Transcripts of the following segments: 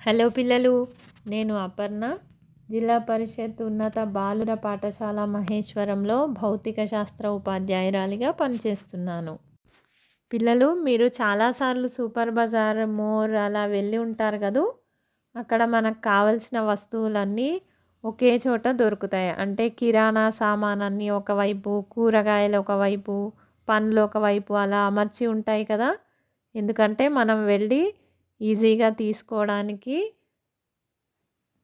Hello పిల్లలు నేను అపర్ణ. జిల్లా పరిషత్ ఉన్నత బాలుర పాఠశాల మహేశ్వరంలో భౌతిక శాస్త్ర ఉపాధ్యాయురాలిగా పనిచేస్తున్నాను. పిల్లలు మీరు చాలాసార్లు సూపర్ బజార్ మోర్ అలా వెళ్ళి ఉంటారు కదూ? అక్కడ మనకు కావలసిన వస్తువులన్నీ ఒకే చోట దొరుకుతాయి. అంటే కిరాణా సామాన్ అన్నీ ఒకవైపు కూరగాయలు ఒకవైపు పండ్లు ఒకవైపు అలా అమర్చి ఉంటాయి కదా? ఎందుకంటే మనం వెళ్ళి ఈజీగా తీసుకోవడానికి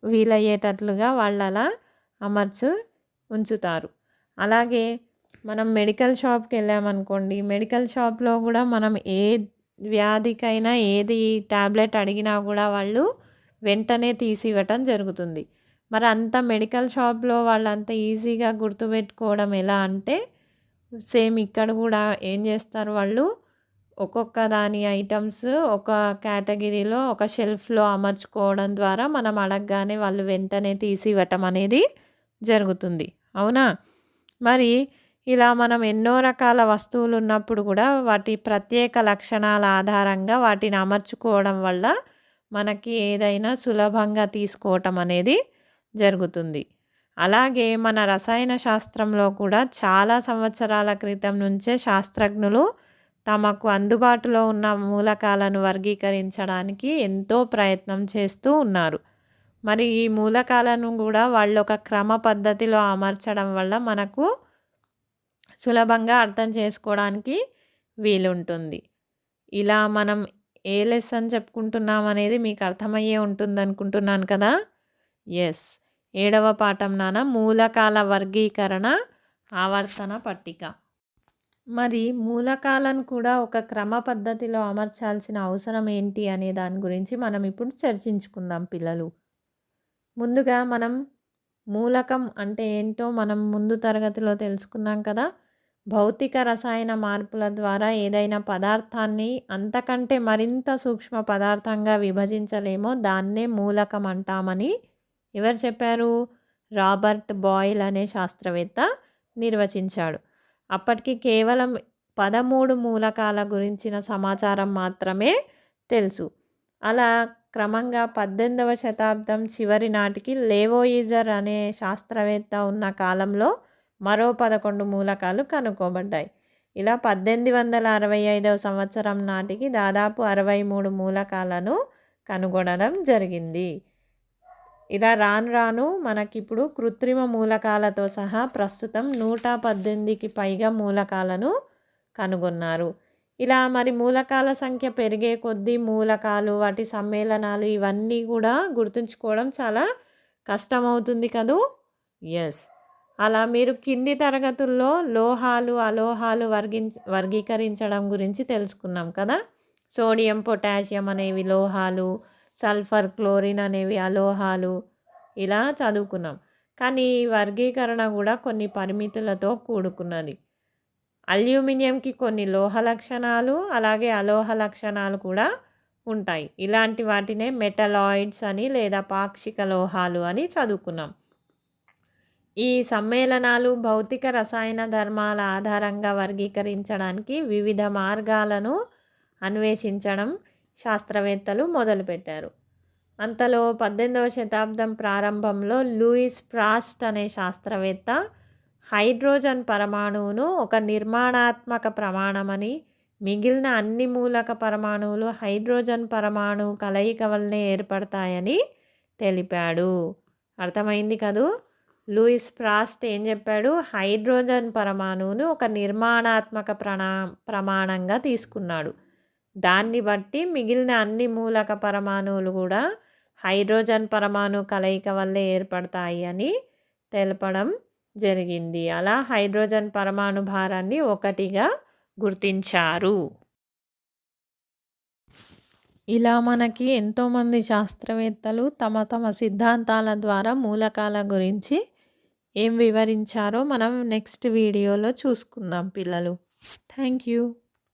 వీలయ్యేటట్లుగా వాళ్ళు అలా అమర్చు ఉంచుతారు. అలాగే మనం మెడికల్ షాప్కి వెళ్ళామనుకోండి మెడికల్ షాప్లో కూడా మనం ఏ వ్యాధికైనా ఏది ట్యాబ్లెట్ అడిగినా కూడా వాళ్ళు వెంటనే తీసి ఇవ్వటం జరుగుతుంది. మరి అంత మెడికల్ షాప్లో వాళ్ళు అంత ఈజీగా గుర్తుపెట్టుకోవడం ఎలా అంటే సేమ్ ఇక్కడ కూడా ఏం చేస్తారు వాళ్ళు ఒక్కొక్క దాని ఐటమ్స్ ఒక కేటగిరీలో ఒక షెల్ఫ్లో అమర్చుకోవడం ద్వారా మనం అడగగానే వాళ్ళు వెంటనే తీసి ఇవ్వటం అనేది జరుగుతుంది. అవునా? మరి ఇలా మనం ఎన్నో రకాల వస్తువులు ఉన్నప్పుడు కూడా వాటి ప్రత్యేక లక్షణాల ఆధారంగా వాటిని అమర్చుకోవడం వల్ల మనకి ఏదైనా సులభంగా తీసుకోవటం అనేది జరుగుతుంది. అలాగే మన రసాయన శాస్త్రంలో కూడా చాలా సంవత్సరాల క్రితం నుంచే శాస్త్రజ్ఞులు తమకు అందుబాటులో ఉన్న మూలకాలను వర్గీకరించడానికి ఎంతో ప్రయత్నం చేస్తూ ఉన్నారు. మరి ఈ మూలకాలను కూడా వాళ్ళు ఒక క్రమ పద్ధతిలో అమర్చడం వల్ల మనకు సులభంగా అర్థం చేసుకోవడానికి వీలుంటుంది. ఇలా మనం ఏ లెసన్ చెప్పుకుంటున్నాం అనేది మీకు అర్థమయ్యే ఉంటుంది అనుకుంటున్నాను కదా? ఎస్ ఏడవ పాఠం నాన్న మూలకాల వర్గీకరణ ఆవర్తన పట్టిక. మరి మూలకాలను కూడా ఒక క్రమ పద్ధతిలో అమర్చాల్సిన అవసరం ఏంటి అనే దాని గురించి మనం ఇప్పుడు చర్చించుకుందాం పిల్లలు. ముందుగా మనం మూలకం అంటే ఏంటో మనం ముందు తరగతిలో తెలుసుకున్నాం కదా. భౌతిక రసాయన మార్పుల ద్వారా ఏదైనా పదార్థాన్ని అంతకంటే మరింత సూక్ష్మ పదార్థంగా విభజించలేమో దాన్నే మూలకం అంటామని ఎవరు చెప్పారు? రాబర్ట్ బాయిల్ అనే శాస్త్రవేత్త నిర్వచించాడు. అప్పటికి కేవలం పదమూడు మూలకాల గురించిన సమాచారం మాత్రమే తెలుసు. అలా క్రమంగా పద్దెనిమిదవ శతాబ్దం చివరి నాటికి లేవోయిజర్ అనే శాస్త్రవేత్త ఉన్న కాలంలో మరో పదకొండు మూలకాలు కనుక్కోబడ్డాయి. ఇలా పద్దెనిమిది వందల అరవై ఐదవ సంవత్సరం నాటికి దాదాపు అరవై మూడు మూలకాలను కనుగొనడం జరిగింది. ఇలా రాను రాను మనకిప్పుడు కృత్రిమ మూలకాలతో సహా ప్రస్తుతం నూట పద్దెనిమిదికి పైగా మూలకాలను కనుగొన్నారు. ఇలా మరి మూలకాల సంఖ్య పెరిగే కొద్దీ మూలకాలు వాటి సమ్మేళనాలు ఇవన్నీ కూడా గుర్తుంచుకోవడం చాలా కష్టమవుతుంది కదూ? ఎస్ అలా మీరు కింది తరగతుల్లో లోహాలు అలోహాలు వర్గించ వర్గీకరించడం గురించి తెలుసుకున్నాం కదా? సోడియం పొటాషియం అనేవి లోహాలు సల్ఫర్ క్లోరిన్ అనేవి అలోహాలు ఇలా చదువుకున్నాం. కానీ ఈ వర్గీకరణ కూడా కొన్ని పరిమితులతో కూడుకున్నది. అల్యూమినియంకి కొన్ని లోహ లక్షణాలు అలాగే అలోహ లక్షణాలు కూడా ఉంటాయి. ఇలాంటి వాటినే మెటలాయిడ్స్ అని లేదా పాక్షిక లోహాలు అని చదువుకున్నాం. ఈ సమ్మేళనాలు భౌతిక రసాయన ధర్మాల ఆధారంగా వర్గీకరించడానికి వివిధ మార్గాలను అన్వేషించడం శాస్త్రవేత్తలు మొదలుపెట్టారు. అంతలో పద్దెనిమిదవ శతాబ్దం ప్రారంభంలో లూయిస్ ప్రాస్ట్ అనే శాస్త్రవేత్త హైడ్రోజన్ పరమాణువును ఒక నిర్మాణాత్మక ప్రమాణమని మిగిలిన అన్ని మూలక పరమాణువులు హైడ్రోజన్ పరమాణు కలయిక వల్లనే ఏర్పడతాయని తెలిపాడు. అర్థమైంది కదూ? లూయిస్ ప్రాస్ట్ ఏం చెప్పాడు? హైడ్రోజన్ పరమాణువును ఒక నిర్మాణాత్మక ప్రణా ప్రమాణంగా తీసుకున్నాడు. దాన్ని బట్టి మిగిలిన అన్ని మూలక పరమాణువులు కూడా హైడ్రోజన్ పరమాణు కలయిక వల్లే ఏర్పడతాయి అని తెలపడం జరిగింది. అలా హైడ్రోజన్ పరమాణు భారాన్ని ఒకటిగా గుర్తించారు. ఇలా మనకి ఎంతోమంది శాస్త్రవేత్తలు తమ తమ సిద్ధాంతాల ద్వారా మూలకాల గురించి ఏం వివరించారో మనం నెక్స్ట్ వీడియోలో చూసుకుందాం పిల్లలు. Thank you.